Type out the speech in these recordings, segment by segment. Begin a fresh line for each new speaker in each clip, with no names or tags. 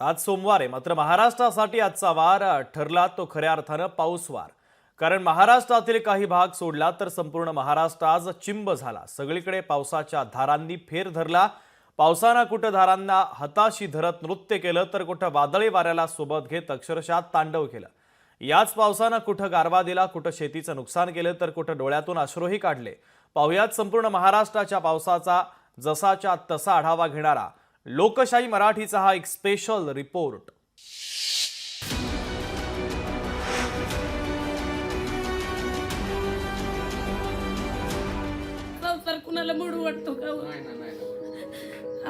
आज सोमवार आहे मात्र महाराष्ट्रासाठी आजचा वार ठरला तो खऱ्या अर्थानं पाऊसवार. कारण महाराष्ट्रातील काही भाग सोडला तर संपूर्ण महाराष्ट्र आज चिंब झाला. सगळीकडे पावसाच्या धारांनी फेर धरला. पावसानं कुठं धारांना हताशी धरत नृत्य केलं तर कुठं वादळी वाऱ्याला सोबत घेत अक्षरशः तांडव केलं. याच पावसानं कुठं गारवा दिला कुठं शेतीचं नुकसान केलं तर कुठं डोळ्यातून अश्रूही काढले. पाहुयात संपूर्ण महाराष्ट्राच्या पावसाचा जसाच्या तसा आढावा घेणारा लोकशाही मराठीचा हा एक स्पेशल रिपोर्ट
संसार कुणाला मोडू वाटतो का हो?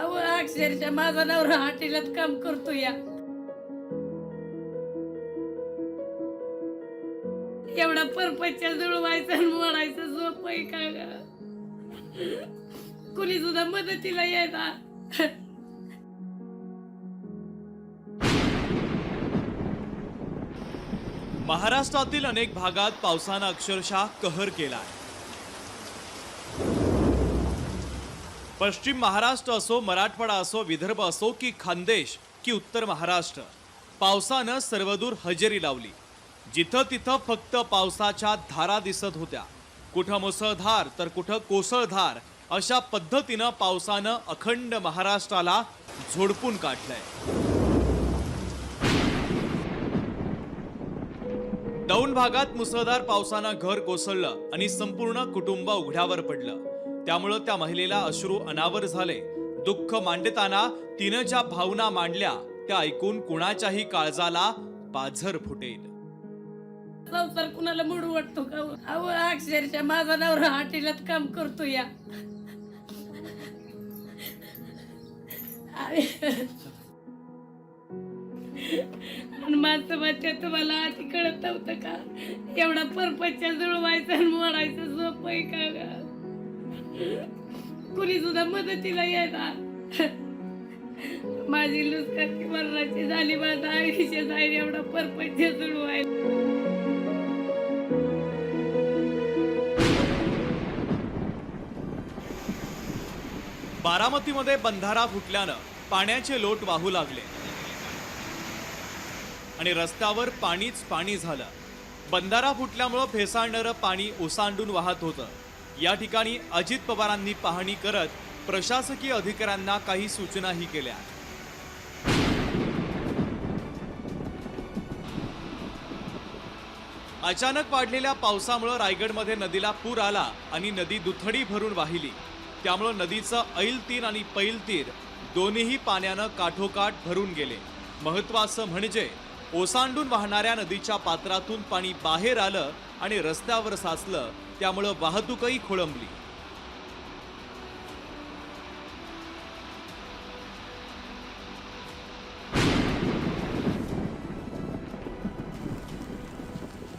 अहो अक्षरशः माझा नवरा हॉटेलात काम करतो या. एवढा परपच्च्या जुळवायचा आणि मोडायचं झोप आहे का ग? कुणी सुद्धा मदतीला येणार?
महाराष्ट्रातील अनेक भागात पावसानं अक्षरशः कहर केला आहे. पश्चिम महाराष्ट्र असो मराठवाडा असो विदर्भ असो की खानदेश की उत्तर महाराष्ट्र पावसानं सर्वदूर हजेरी लावली. जिथं तिथं फक्त पावसाच्या धारा दिसत होत्या. कुठं मुसळधार तर कुठं कोसळधार अशा पद्धतीनं पावसानं अखंड महाराष्ट्राला झोडपून काढलंय. दौंड भागात मुसळधार पावसानं घर कोसळलं आणि संपूर्ण कुटुंब उघड्यावर पडलं. त्यामुळं त्या महिलेला अश्रू अनावर झाले. दुःख मांडताना तिनं ज्या भावना मांडल्या त्या ऐकून कुणाच्याही काळजाला पाझर फुटेल.
संसार कुणाला मूड वाटतो का? अहो अक्षरशः माझा नवरा हॉटेलात काम करतो या. आणि तुम्हाला आधी कळत नव्हतं का? एवढा परपच्या जुळवायचा आणि मोडायचं सोप आहे का ग? कुणी सुद्धा मदतीला येणार? माझी लुसकाची मरणाची झाली माझा आयुष्य जाईल एवढा परपच्च्या जुळवायला.
बारामतीमध्ये बंधारा फुटल्यानं पाण्याचे लोट वाहू लागले. आणि रस्त्यावर पाणीच पाणी झालं. बंधारा फुटल्यामुळं फेसाळणारं पाणी ओसांडून वाहत होतं. या ठिकाणी अजित पवारांनी पाहणी करत प्रशासकीय अधिकाऱ्यांना काही सूचनाही केल्या. अचानक वाढलेल्या पावसामुळं रायगडमध्ये नदीला पूर आला आणि नदी दुथडी भरून वाहिली. त्यामुळं नदीचं ऐल तीर आणि पैल तीर दोन्हीही पाण्यानं काठोकाठ भरून गेले. महत्वाचं म्हणजे ओसांडून वाहणाऱ्या नदीच्या पात्रातून पाणी बाहेर आलं आणि रस्त्यावर साचलं त्यामुळं वाहतूकही खोळंबली.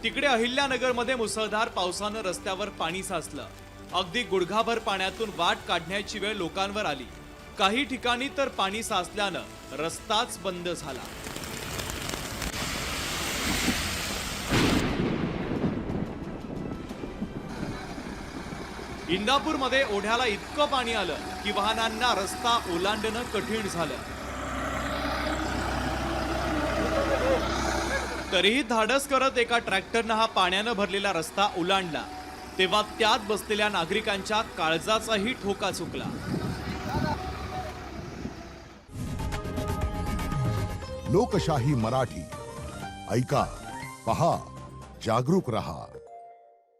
तिकडे अहिल्यानगरमध्ये मुसळधार पावसानं रस्त्यावर पाणी साचलं. अगदी गुडघाभर पाण्यातून वाट काढण्याची वेळ लोकांवर आली. काही ठिकाणी तर पाणी साचल्यानं रस्ताच बंद झाला. इंदापूरमध्ये ओढ्याला इतकं पाणी आलं की वाहनांना रस्ता ओलांडणं कठीण झालं. तरीही धाडस करत एका ट्रॅक्टरनं हा पाण्यानं भरलेला रस्ता ओलांडला. तेव्हा त्यात बसलेल्या नागरिकांच्या काळजाचाही ठोका चुकला.
लोकशाही मराठी. ऐका पहा जागरूक रहा.